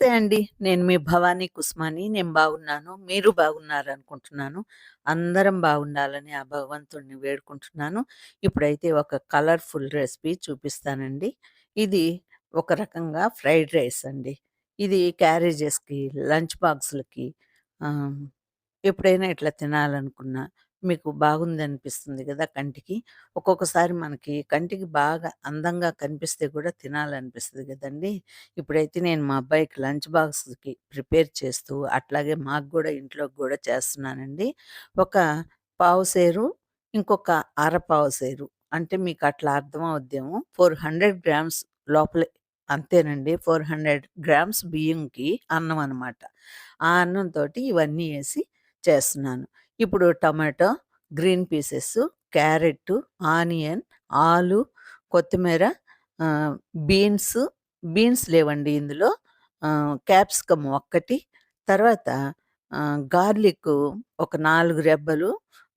నమస్తే అండి. నేను మీ భవానీ కుస్మాని. నేను బాగున్నాను. మీరు బాగున్నారనుకుంటున్నాను. అందరం బాగుండాలని ఆ భగవంతుడిని వేడుకుంటున్నాను. ఇప్పుడైతే ఒక కలర్‌ఫుల్ రెసిపీ చూపిస్తానండి. ఇది ఒక రకంగా ఫ్రైడ్ రైస్ అండి. ఇది క్యారేజెస్‌కి, లంచ్ బాక్స్‌లకి ఎప్పుడైనా ఇట్లా తినాలనుకున్నా మీకు బాగుందనిపిస్తుంది గదా కంటికి. ఒక్కొక్కసారి మనకి కంటికి బాగా అందంగా కనిపిస్తే కూడా తినాలనిపిస్తది గదండీ! ఇప్పుడైతే నేను మా అబ్బాయికి లంచ్ బాక్స్‌కి ప్రిపేర్ చేస్తూ, అట్లాగే మాకు గూడా ఇంట్లోకి గూడా చేస్తున్నానండి. ఒక పావు సేరు, ఇంకొక అర పావు సేరు అంటే మీకు అట్లా అర్థమవుద్దేమో 400 గ్రామ్స్ లోపలే అంతేనండి. 400 గ్రామ్స్ బియ్యంకి అన్నం అనమాట. ఆ అన్నంతోటి ఇవన్నీ ఏసి చేస్తున్నాను. ఇప్పుడు tomato, green pieces, carrot, onion, ఆలు, కొత్తిమీర, బీన్స్, బీన్స్ లేవండి ఇందులో. క్యాప్సికమ్ ఒక్కటి, తర్వాత గార్లిక్ ఒక నాలుగు రెబ్బలు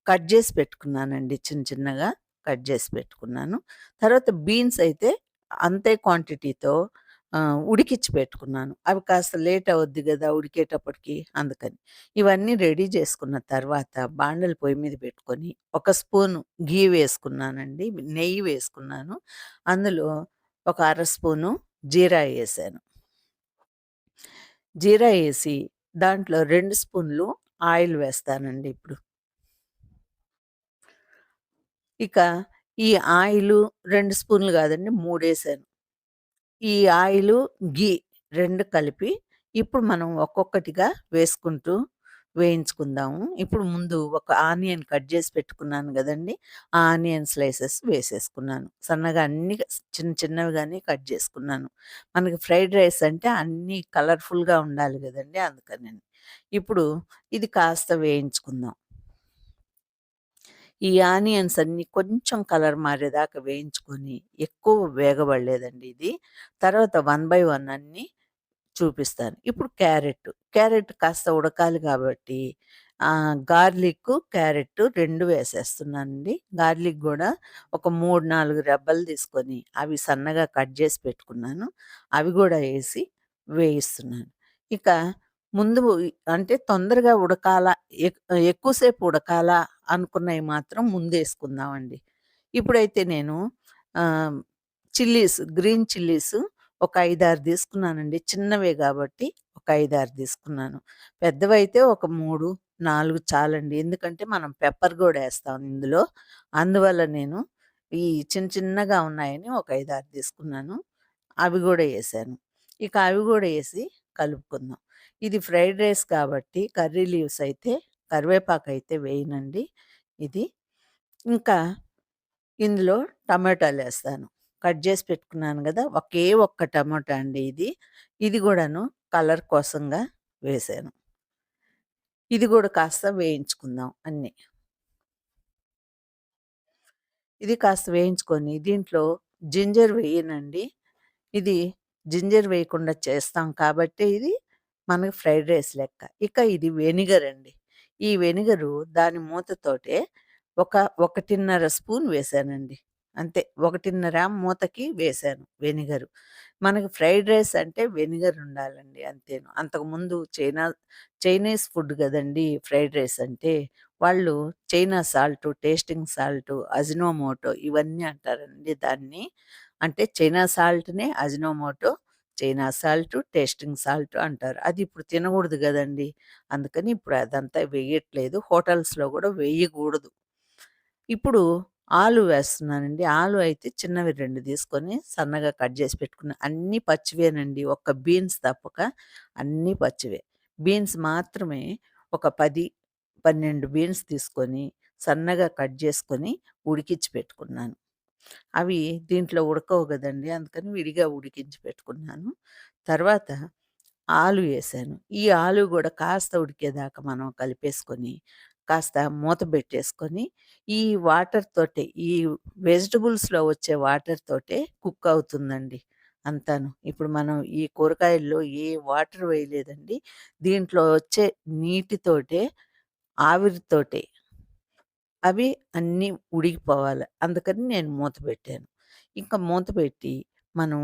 కట్ చేసి పెట్టుకున్నానండి చిన్న చిన్నగా కట్ చేసి పెట్టుకున్నాను. తర్వాత బీన్స్ అయితే అంతే క్వాంటిటీతో ఉడికిచ్చి పెట్టుకున్నాను. అవి కాస్త లేట్ అవుద్ది కదా ఉడికేటప్పటికి అందుకని. ఇవన్నీ రెడీ చేసుకున్న తర్వాత బాండలు పొయ్యి మీద పెట్టుకొని, ఒక స్పూను ఘీ వేసుకున్నానండి. నెయ్యి వేసుకున్నాను. అందులో ఒక అర స్పూను జీరా వేసాను జీరా వేసి దాంట్లో రెండు స్పూన్లు ఆయిల్ వేస్తానండి ఇప్పుడు. ఇక ఈ ఆయిలు రెండు స్పూన్లు కాదండి మూడేసాను ఈ ఆయిలు, ఘీ రెండు కలిపి ఇప్పుడు మనం ఒక్కొక్కటిగా వేసుకుంటూ వేయించుకుందాము. ఇప్పుడు ముందు ఒక ఆనియన్ కట్ చేసి పెట్టుకున్నాను కదండి ఆ ఆనియన్ స్లైసెస్ వేసేసుకున్నాను. సన్నగా అన్ని చిన్న చిన్నవిగానే కట్ చేసుకున్నాను మనకి ఫ్రైడ్ రైస్ అంటే అన్నీ కలర్‌ఫుల్‌గా ఉండాలి కదండి అందుకని ఇప్పుడు ఇది కాస్త వేయించుకుందాం. ఈ ఆనియన్స్ అన్ని కొంచెం కలర్ మారేదాకా వేయించుకొని, ఎక్కువ వేగబడలేదండి ఇది. తర్వాత వన్ బై వన్ అన్నీ చూపిస్తాను. ఇప్పుడు క్యారెట్. క్యారెట్ కాస్త ఉడకాలి కాబట్టి గార్లిక్ క్యారెట్ రెండు వేసేస్తున్నానండి. గార్లిక్ కూడా ఒక 3, 4 రెబ్బలు తీసుకొని, అవి సన్నగా కట్ చేసి పెట్టుకున్నాను. అవి కూడా వేసి వేయిస్తున్నాను. ఇక ముందు అంటే తొందరగా ఉడకాల ఎక్ ఉడకాల అనుకున్నవి మాత్రం ముందేసుకుందామండి. ఇప్పుడైతే నేను చిల్లీస్, గ్రీన్ చిల్లీస్ ఒక 5, 6 తీసుకున్నానండి. చిన్నవే కాబట్టి ఒక 5, 6 తీసుకున్నాను. పెద్దవైతే ఒక 3, 4 చాలండి. ఎందుకంటే మనం పెప్పర్ కూడా వేస్తాం ఇందులో. అందువల్ల నేను ఈ చిన్న చిన్నగా ఉన్నాయని ఒక 5, 6 తీసుకున్నాను. అవి కూడా వేసాను ఇక అవి కూడా వేసి కలుపుకుందాం. ఇది ఫ్రైడ్ రైస్ కాబట్టి కర్రీ లీవ్స్ అయితే కరివేపాకు అయితే వేయనండి ఇది. ఇంకా ఇందులో టమాటాలు వేస్తాను కట్ చేసి పెట్టుకున్నాను కదా ఒకే ఒక్క టమాటా అండి ఇది. ఇది కూడాను కలర్ కోసంగా వేసాను ఇది కూడా కాస్త వేయించుకుందాం అన్నీ. ఇది కాస్త వేయించుకొని దీంట్లో జింజర్ వేయనండి. ఇది జింజర్ వేయకుండా చేస్తాం కాబట్టి ఇది మనకి ఫ్రైడ్ రైస్ లెక్క. ఇక ఇది వెనిగర్ అండి. ఈ వెనిగరు దాని మూతతోటే ఒక 1:30 స్పూన్ వేశానండి. అంతే 1:30 మూతకి వేశాను వెనిగరు. మనకి ఫ్రైడ్ రైస్ అంటే వెనిగర్ ఉండాలండి అంతేను. అంతకుముందు చైనా చైనీస్ ఫుడ్ కదండి ఫ్రైడ్ రైస్ అంటే. వాళ్ళు China salt, tasting salt Ajinomoto ఇవన్నీ అంటారండి దాన్ని. అంటే China సాల్ట్‌నే Ajinomoto, China salt, tasting salt అంటారు. అది ఇప్పుడు తినకూడదు కదండి అందుకని ఇప్పుడు అదంతా వేయట్లేదు. హోటల్స్‌లో కూడా వేయకూడదు ఇప్పుడు ఆలు వేస్తున్నానండి. ఆలు అయితే చిన్నవి రెండు తీసుకొని సన్నగా కట్ చేసి పెట్టుకున్నా. అన్నీ పచ్చివేనండి. ఒక్క బీన్స్ తప్పక అన్నీ పచ్చివే. బీన్స్ మాత్రమే ఒక 10, 12 బీన్స్ తీసుకొని సన్నగా కట్ చేసుకొని ఉడికిచ్చి పెట్టుకున్నాను. అవి దీంట్లో ఉడకవు కదండి అందుకని విడిగా ఉడికించి పెట్టుకున్నాను. తర్వాత ఆలు వేసాను ఈ ఆలు కూడా కాస్త ఉడికేదాకా మనం కలిపేసుకొని, కాస్త మూత పెట్టేసుకొని ఈ వాటర్ తోటే ఈ వెజిటబుల్స్‌లో వచ్చే వాటర్ తోటే కుక్ అవుతుందండి అంతాను. ఇప్పుడు మనం ఈ కూరగాయల్లో ఏ వాటర్ వేయలేదండి. దీంట్లో వచ్చే నీటితోటే, ఆవిరితోటే అవి అన్నీ ఉడికిపోవాలి. అందుకని నేను మూత పెట్టాను ఇంకా మూత పెట్టి మనం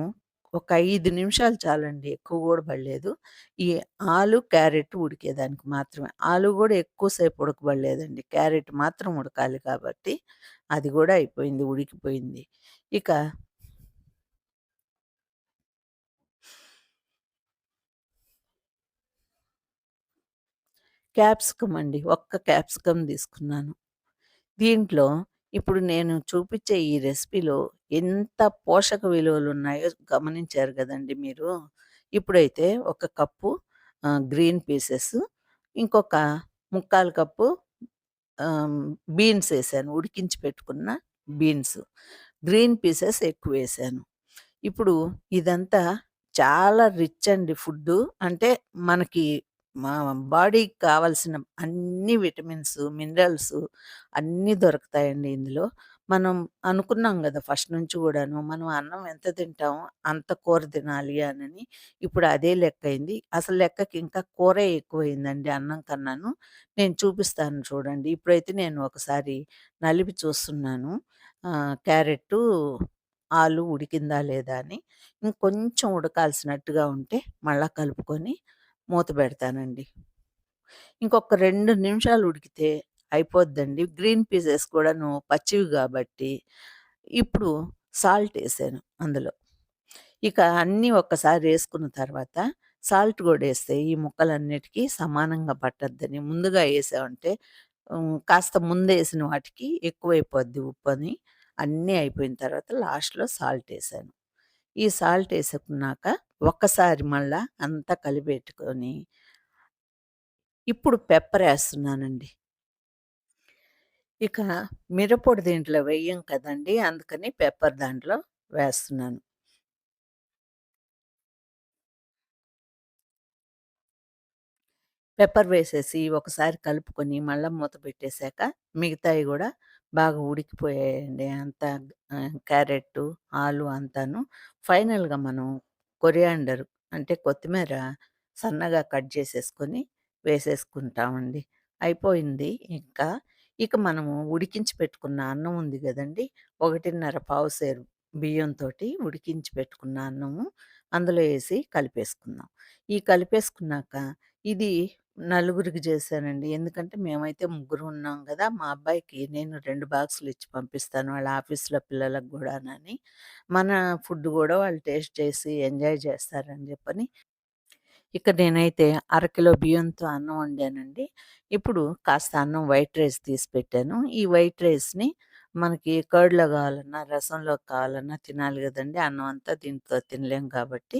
ఒక ఐదు నిమిషాలు చాలండి. ఎక్కువ కూడా పడలేదు. ఈ ఆలు, క్యారెట్ ఉడికేదానికి మాత్రమే. ఆలు కూడా ఎక్కువసేపు ఉడకబడలేదండి. క్యారెట్ మాత్రం ఉడకాలి కాబట్టి అది కూడా అయిపోయింది. ఉడికిపోయింది. ఇక క్యాప్సికమ్ అండి. ఒక్క క్యాప్సికమ్ తీసుకున్నాను. దీంట్లో ఇప్పుడు నేను చూపించే ఈ రెసిపీలో ఎంత పోషక విలువలు ఉన్నాయో గమనించారు కదండి మీరు. ఇప్పుడైతే ఒక కప్పు గ్రీన్ పీసెస్, ఇంకొక ముక్కాలు కప్పు బీన్స్ వేసాను ఉడికించి పెట్టుకున్న బీన్స్. గ్రీన్ పీసెస్ ఎక్కువ వేసాను ఇప్పుడు ఇదంతా చాలా రిచ్ అండి ఫుడ్డు. అంటే మనకి మా బాడీకి కావాల్సిన అన్ని విటమిన్స్, మినరల్స్ అన్నీ దొరుకుతాయండి ఇందులో. మనం అనుకున్నాం కదా ఫస్ట్ నుంచి కూడాను మనం అన్నం ఎంత తింటామో అంత కూర తినాలి అనని. ఇప్పుడు అదే లెక్క అయింది అసలు లెక్కకి ఇంకా కూరే ఎక్కువైందండి అన్నం కన్నాను. నేను చూపిస్తాను చూడండి. ఇప్పుడైతే నేను ఒకసారి నలిపి చూస్తున్నాను. క్యారెట్ క్యారెట్టు, ఆలు ఉడికిందా లేదా అని. ఇంకొంచెం ఉడకాల్సినట్టుగా ఉంటే మళ్ళా కలుపుకొని మూత పెడతానండి. ఇంకొక రెండు నిమిషాలు ఉడికితే అయిపోద్దండి. గ్రీన్ పీసెస్ కూడాను పచ్చివి కాబట్టి ఇప్పుడు సాల్ట్ వేసాను అందులో. ఇక అన్నీ ఒక్కసారి వేసుకున్న తర్వాత సాల్ట్ కూడా వేస్తే ఈ ముక్కలన్నిటికీ సమానంగా పట్టద్దని ముందుగా వేసామంటే కాస్త ముందేసిన వాటికి ఎక్కువైపోద్ది అని అన్నీ అయిపోయిన తర్వాత లాస్ట్‌లో సాల్ట్ వేసాను ఈ సాల్ట్ వేసుకున్నాక ఒక్కసారి మళ్ళా అంతా కలిపెట్టుకొని ఇప్పుడు పెప్పర్ వేస్తున్నానండి ఇక మిరపొడి దీంట్లో వేయం కదండీ! అందుకని పెప్పర్ దాంట్లో వేస్తున్నాను. పెప్పర్ వేసేసి ఒకసారి కలుపుకొని మళ్ళీ మూత పెట్టేసాక మిగతాయి కూడా బాగా ఉడికిపోయాయండి. అంతా క్యారెట్ క్యారెట్టు, ఆలు అంతాను. ఫైనల్‌గా మనం కొరియాండర్ అంటే కొత్తిమీర సన్నగా కట్ చేసేసుకొని వేసేసుకుంటామండి. అయిపోయింది ఇంకా. ఇక మనము ఉడికించి పెట్టుకున్న అన్నం ఉంది గదండీ! 1:30 పావుసేరు బియ్యంతో ఉడికించి పెట్టుకున్న అన్నము అందులో వేసి కలిపేసుకుందాం. ఈ కలిపేసుకున్నాక ఇది నలుగురికి చేశానండి. ఎందుకంటే మేమైతే ముగ్గురం ఉన్నాం గదా! మా అబ్బాయికి నేను 2 బాక్సులు ఇచ్చి పంపిస్తాను. వాళ్ళ ఆఫీస్‌లో పిల్లలకు గూడానని. మన ఫుడ్ గూడా వాళ్ళు టేస్ట్ చేసి ఎంజాయ్ చేస్తారని జెప్పని ఇక నేనైతే అరకిలో బియ్యంతో అన్నం వండానండి. ఇప్పుడు కాస్త అన్నం వైట్ రైస్ తీసి పెట్టాను. ఈ వైట్ రైస్‌ని మనకి కర్డ్‌లో కావాలన్నా, రసంలో కావాలన్నా తినాలి గదండీ! అన్నం అంతా దీంతో తినలేం కాబట్టి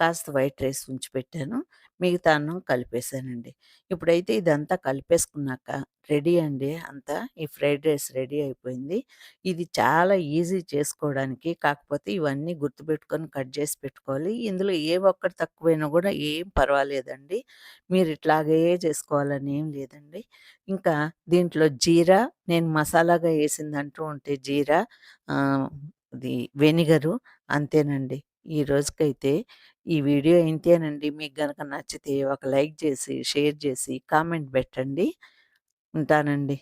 కాస్త వైట్ రైస్ ఉంచి పెట్టాను. మిగతా అన్నం కలిపేసానండి. ఇప్పుడైతే ఇదంతా కలిపేసుకున్నాక రెడీ అండి అంతా. ఈ ఫ్రైడ్ రైస్ రెడీ అయిపోయింది. ఇది చాలా ఈజీ చేసుకోవడానికి. కాకపోతే ఇవన్నీ గుర్తుపెట్టుకొని కట్ చేసి పెట్టుకోవాలి. ఇందులో ఏ ఒక్కటి తక్కువైనా కూడా ఏం పర్వాలేదండి. మీరు ఇట్లాగే చేసుకోవాలని ఏం లేదండి. ఇంకా దీంట్లో జీరా నేను మసాలాగా వేసిందంటూ ఉంటే జీరా అది ఇది వెనిగరు అంతేనండి. ఈ రోజుకైతే ఈ వీడియో ఇంతేనండి. మీకు కనుక నచ్చితే ఒక లైక్ చేసి షేర్ చేసి కామెంట్ పెట్టండి ఉంటానండి.